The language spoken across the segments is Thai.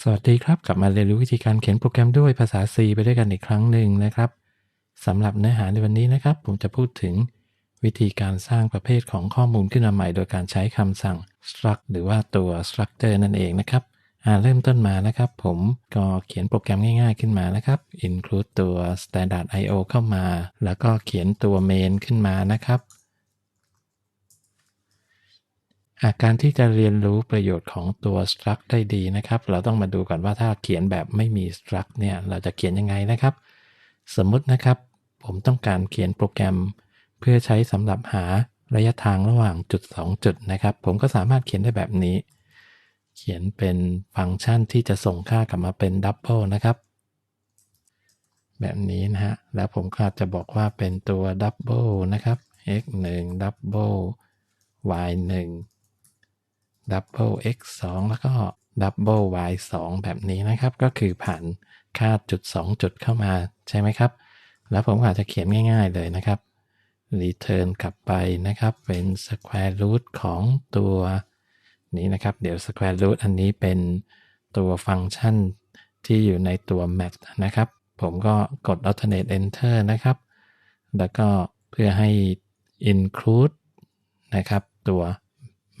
สวัสดีครับ กลับมาเรียนรู้วิธีการเขียนโปรแกรมด้วยภาษา C ไปด้วยกันอีกครั้งหนึ่งนะครับสำหรับเนื้อหาในวันนี้นะครับ ผมจะพูดถึง วิธีการสร้างประเภทของข้อมูลขึ้นมาใหม่ โดยการใช้คำสั่ง struct หรือว่าตัว structure นั่นเองนะครับอ่าเริ่มต้นมานะครับ ผมก็เขียนโปรแกรมง่ายๆขึ้นมานะครับ include ตัว standard io เข้ามา แล้วก็เขียนตัว main ขึ้นมานะครับ อา การที่จะเรียนรู้ประโยชน์ของตัว struct ได้ดีนะครับ เราต้องมาดูก่อนว่าถ้าเขียนแบบไม่มี struct เนี่ยเราจะเขียนยังไงนะครับ สมมุตินะครับ ผมต้องการเขียนโปรแกรม เพื่อใช้สำหรับหาระยะทางระหว่างจุด 2 จุดนะครับ ผมก็สามารถเขียนได้แบบนี้ เขียนเป็นฟังก์ชันที่จะส่งค่ากลับมาเป็น double นะครับ แบบนี้นะฮะแล้วผมก็จะบอกว่าเป็นตัว double นะครับ x 1 double y 1 double x 2แล้วก็ double y 2แบบนี้นะครับ ก็คือผ่านค่าจุด 2 จุดเข้ามาใช่ไหมครับ แล้วผมอาจจะเขียนง่าย ๆเลยนะครับ return กลับไปนะครับเป็น square root ของตัวนี้นะครับ เดี๋ยว square root อันนี้เป็นตัวฟังก์ชันที่อยู่ในตัว math นะครับ ผมก็กด alternate enter นะครับ แล้วก็เพื่อให้ include นะครับ ตัว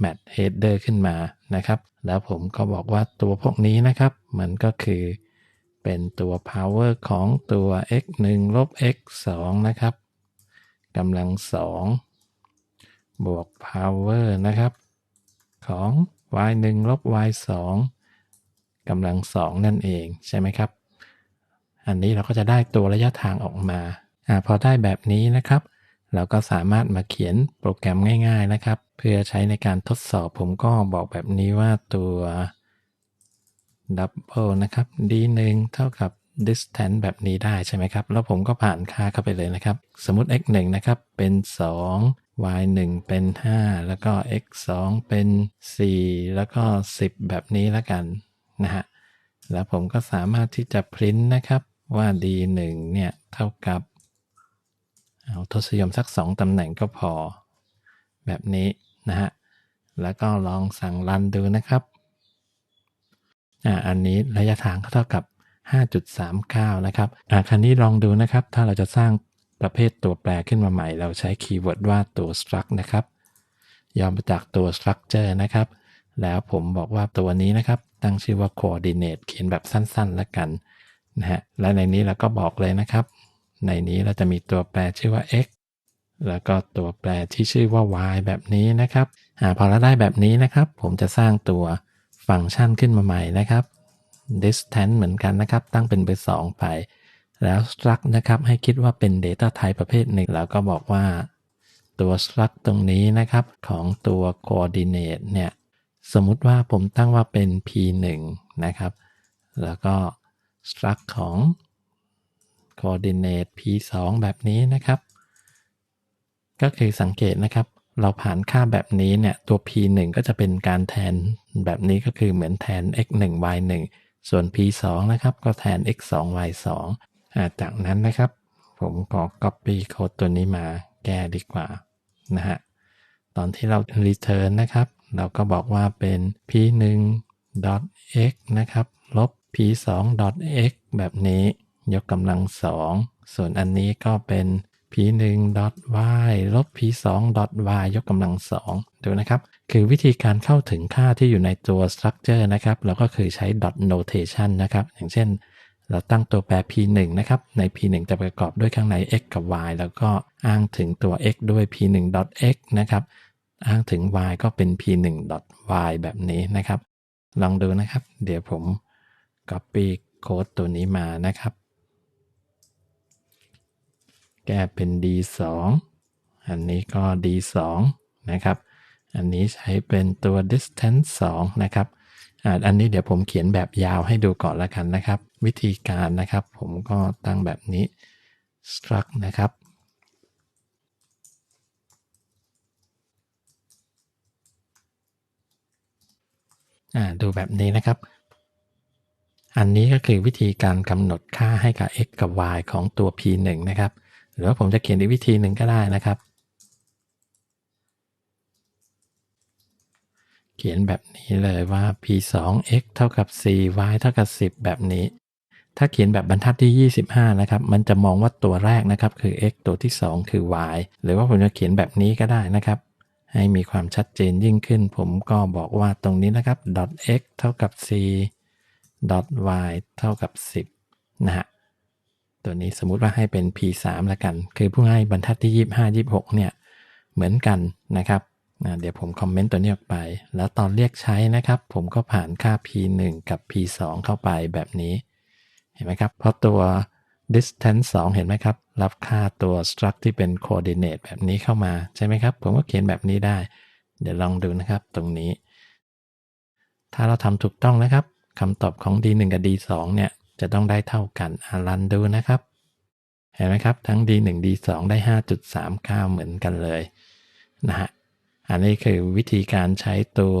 mat header ขึ้นมานะครับ แล้วผมก็บอกว่าตัวพวกนี้นะครับ มันก็คือเป็นตัว power ของตัว x 1ลบ x 2นะครับกำลัง 2 บวก power นะครับ ของ y 1ลบ y 2กำลัง 2 นั่นเองใช่ไหมครับ อันนี้เราก็จะได้ตัวระยะทางออกมาอ่าพอได้แบบนี้นะครับ เราก็สามารถมาเขียนโปรแกรมง่ายๆนะครับ เพื่อใช้ในการทดสอบผมก็บอกแบบนี้ว่าตัว double นะครับ d1 เท่ากับ distance แบบนี้ได้ใช่ไหมครับ แล้วผมก็ผ่านค่าเข้าไปเลยนะครับ สมมติ x 1นะครับ เป็น 2 y 1เป็น 5 แล้วก็ x 2เป็น 4 แล้วก็ 10 แบบนี้แล้วกันนะฮะ แล้วผมก็สามารถที่จะพิมพ์นะครับว่า d1 เนี่ย เท่ากับ เอาทศนิยมสัก 2 ตำแหน่งก็พอ แบบนี้นะฮะ แล้วก็ลองสั่งรันดูนะครับอ่าอันนี้ระยะทางก็เท่ากับ 5.39 นะครับอ่าคราวนี้ลองดูนะครับ ถ้าเราจะสร้างประเภทตัวแปรขึ้นมาใหม่ เราใช้คีย์เวิร์ดว่าตัว struct นะครับยอมาจากตัว structure นะครับ แล้วผมบอกว่าตัวนี้นะครับ ตั้งชื่อว่า coordinate เขียนแบบสั้นๆแล้วกันนะฮะ และในนี้เราก็บอกเลยนะครับ ในนี้เราจะมีตัวแปรชื่อว่า x แล้วก็ตัวแปรที่ชื่อว่า y แบบนี้นะครับอพอเราได้แบบนี้นะครับ ผมจะสร้างตัวฟังก์ชันขึ้นมาใหม่นะครับ distance เหมือนกันนะครับ ตั้งเป็นเบอร์2ไป แล้ว struct นะครับ ให้คิดว่าเป็น data type ประเภทหนึ่ง แล้วก็บอกว่าตัว struct ตรงนี้นะครับ ของตัว coordinate เนี่ย สมมุติว่าผมตั้งว่าเป็น p1 นะครับ แล้วก็ struct ของ coordinate p2 แบบนี้นะครับ ก็คือสังเกตนะครับ เราผ่านค่าแบบนี้เนี่ยตัว p1 ก็จะเป็นการแทนแบบนี้ก็คือเหมือนแทน x1 y1 ส่วน p2 นะครับก็แทน x2 y2 อ่าจากนั้นนะครับ ผมก็ copy โค้ดตัวนี้มาแก้ดีกว่านะฮะตอนที่เรา return นะครับ เราก็บอกว่าเป็น p1 x นะครับ ลบ p2 x แบบนี้ ยกกำลัง2ส่วนอันนี้ก็เป็น p1 y ลบ p2 y ยกกำลัง2ดูนะครับ คือวิธีการเข้าถึงค่าที่อยู่ในตัว structure นะครับ เราก็คือใช้ dot notation นะครับ อย่างเช่น เราตั้งตัวแปร p1 นะครับ ใน p1 จะประกอบด้วยข้างใน x กับ y แล้วก็อ้างถึงตัว x ด้วย p1 x นะครับ อ้างถึง y ก็เป็น p1 y แบบนี้นะครับ ลองดูนะครับ เดี๋ยวผม copy โค้ดตัวนี้มานะครับ แก้เป็น d2 อันนี้ก็ d2 นะครับ อันนี้ใช้เป็นตัว distance 2 นะครับ อันนี้เดี๋ยวผมเขียนแบบยาวให้ดูก่อนละกันนะครับ วิธีการนะครับผมก็ตั้งแบบนี้ struct นะครับอ่าดูแบบนี้นะครับอันนี้ก็คือวิธีการกำหนดค่าให้กับ x กับ y ของตัว p1 นะครับ หรือว่าผมจะเขียนอีกวิธีหนึ่งก็ได้นะครับ เขียนแบบนี้เลยว่า p 2 x เท่ากับ 4 y เท่ากับ 10 แบบนี้ ถ้าเขียนแบบบรรทัดที่ 25 นะครับ มันจะมองว่าตัวแรกนะครับคือ x ตัวที่ 2 คือ y หรือว่าผมจะเขียนแบบนี้ก็ได้นะครับ ให้มีความชัดเจนยิ่งขึ้น ผมก็บอกว่าตรงนี้นะครับ x เท่ากับ c y เท่ากับ 10 นะฮะ ตัวนี้สมมุติว่าให้เป็น p 3 ละกัน คือผู้ให้บรรทัดที่ 25 26เนี่ยเหมือนกันนะครับเดี๋ยวผมคอมเมนต์ตัวนี้ออกไป แล้วตอนเรียกใช้นะครับ ผมก็ผ่านค่า p 1 กับ p 2 เข้าไปแบบนี้ เห็นไหมครับ เพราะตัว distance 2 เห็นไหมครับ รับค่าตัว struct ที่เป็น coordinate แบบนี้เข้ามาใช่ไหมครับ ผมก็เขียนแบบนี้ได้ เดี๋ยวลองดูนะครับตรงนี้ ถ้าเราทำถูกต้องนะครับคำตอบของ d1 กับ d2 เนี่ย จะต้องได้เท่ากันอารันดูนะครับ เห็นไหมครับ ทั้ง d1 d2 ได้ 5.39 เหมือนกันเลยนะฮะอันนี้คือวิธีการใช้ตัว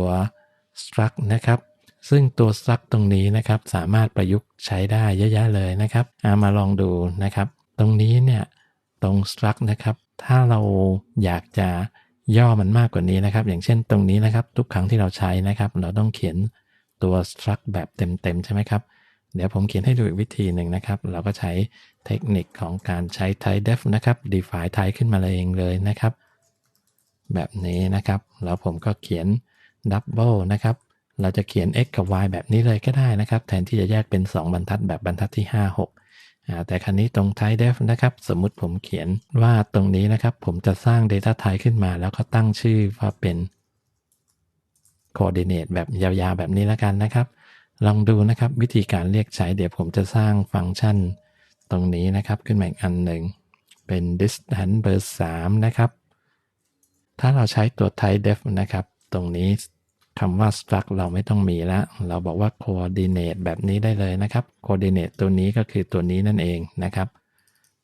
struct นะครับ ซึ่งตัว struct ตรงนี้นะครับ สามารถประยุกต์ใช้ได้เยอะแยะเลยนะครับามาลองดูนะครับ ตรงนี้เนี่ยตรง struct นะครับ ถ้าเราอยากจะย่อมันมากกว่านี้นะครับ อย่างเช่นตรงนี้นะครับ ทุกครั้งที่เราใช้นะครับ เราต้องเขียนตัว struct แบบเต็มๆ ใช่ไหมครับ เดี๋ยวผมเขียนให้ดูอีกวิธีหนึ่งนะครับ เราก็ใช้เทคนิคของการใช้ type def นะครับ define type ขึ้นมาเองเลยนะครับ แบบนี้นะครับ แล้วผมก็เขียน double นะครับ เราจะเขียน x กับ y แบบนี้เลยก็ได้นะครับ แทนที่จะแยกเป็น 2 บรรทัดแบบบรรทัดที่ 5 6 แต่ครั้นี้ตรง type def นะครับ สมมุติผมเขียนว่าตรงนี้นะครับ ผมจะสร้าง data type ขึ้นมา แล้วก็ตั้งชื่อว่าเป็น coordinate แบบยาวๆแบบนี้แล้วกันนะครับ ลองดูนะครับวิธีการเรียกใช้เดี๋ยวผมจะสร้างฟังก์ชันตรงนี้นะครับ ขึ้นมาอีกอันหนึ่ง เป็น distance เบอร์3นะครับ ถ้าเราใช้ตัว type def นะครับ ตรงนี้คำว่า struct เราไม่ต้องมีแล้วเราบอกว่า coordinate แบบนี้ได้เลยนะครับ coordinate ตัวนี้ก็คือตัวนี้นั่นเองนะครับ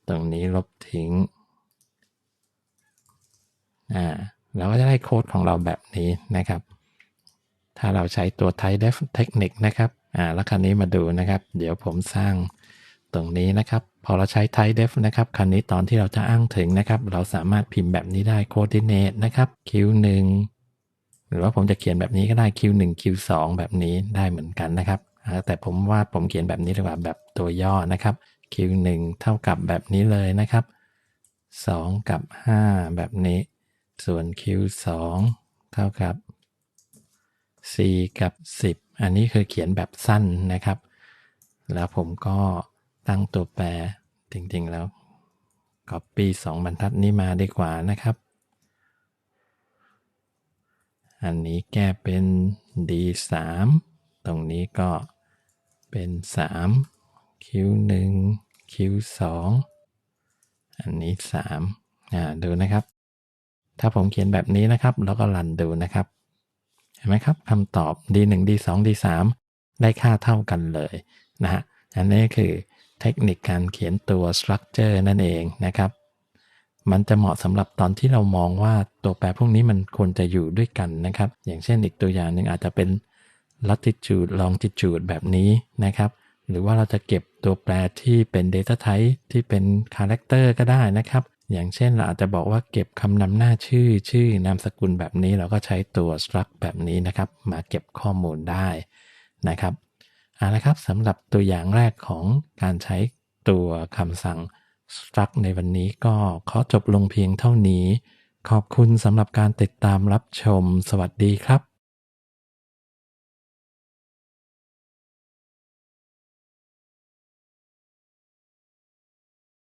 ตรงนี้ลบทิ้งอ่าเราก็จะได้โค้ดของเราแบบนี้นะครับ ถ้าเราใช้ตัว type def technique นะครับอ่าแล้วคราวนี้มาดูนะครับ เดี๋ยวผมสร้างตรงนี้นะครับ พอเราใช้ type def นะครับคราวนี้ตอนที่เราจะอ้างถึงนะครับ เราสามารถพิมพ์แบบนี้ได้ coordinate นะครับ q1 หรือว่าผมจะเขียนแบบนี้ก็ได้ q1 q2 แบบนี้ได้เหมือนกันนะครับ แต่ผมว่าผมเขียนแบบนี้ดีกว่าแบบตัวย่อนะครับ q1 เท่ากับแบบนี้เลยนะครับ 2 กับ 5 แบบนี้ ส่วน q2 เท่ากับ 4 กับ 10 อันนี้คือเขียนแบบสั้นนะครับ แล้วผมก็ตั้งตัวแปรจริงๆแล้ว Copy 2 บรรทัดนี้มาดีกว่านะครับ อันนี้แก้เป็น D3 ตรงนี้ก็เป็น 3 Q1 Q2 อันนี้3อ่าดูนะครับ ถ้าผมเขียนแบบนี้นะครับ แล้วก็รันดูนะครับ เห็นไหมครับคำตอบ d1 d2 d3 ได้ค่าเท่ากันเลยนะฮะอันนี้คือเทคนิคการเขียนตัว structure นั่นเองนะครับ มันจะเหมาะสำหรับตอนที่เรามองว่าตัวแปรพวกนี้มันควรจะอยู่ด้วยกันนะครับ อย่างเช่นอีกตัวอย่างหนึ่งอาจจะเป็น latitude longitude แบบนี้นะครับ หรือว่าเราจะเก็บตัวแปรที่เป็น data type ที่เป็น character ก็ได้นะครับ อย่างเช่นเราอาจจะบอกว่าเก็บคำนำหน้าชื่อชื่อนามสกุลแบบนี้เราก็ใช้ตัว struct แบบนี้นะครับ มาเก็บข้อมูลได้นะครับเอาละครับสำหรับตัวอย่างแรกของการใช้ตัวคำสั่ง struct ในวันนี้ก็ขอจบลงเพียงเท่านี้ ขอบคุณสำหรับการติดตามรับชม สวัสดีครับ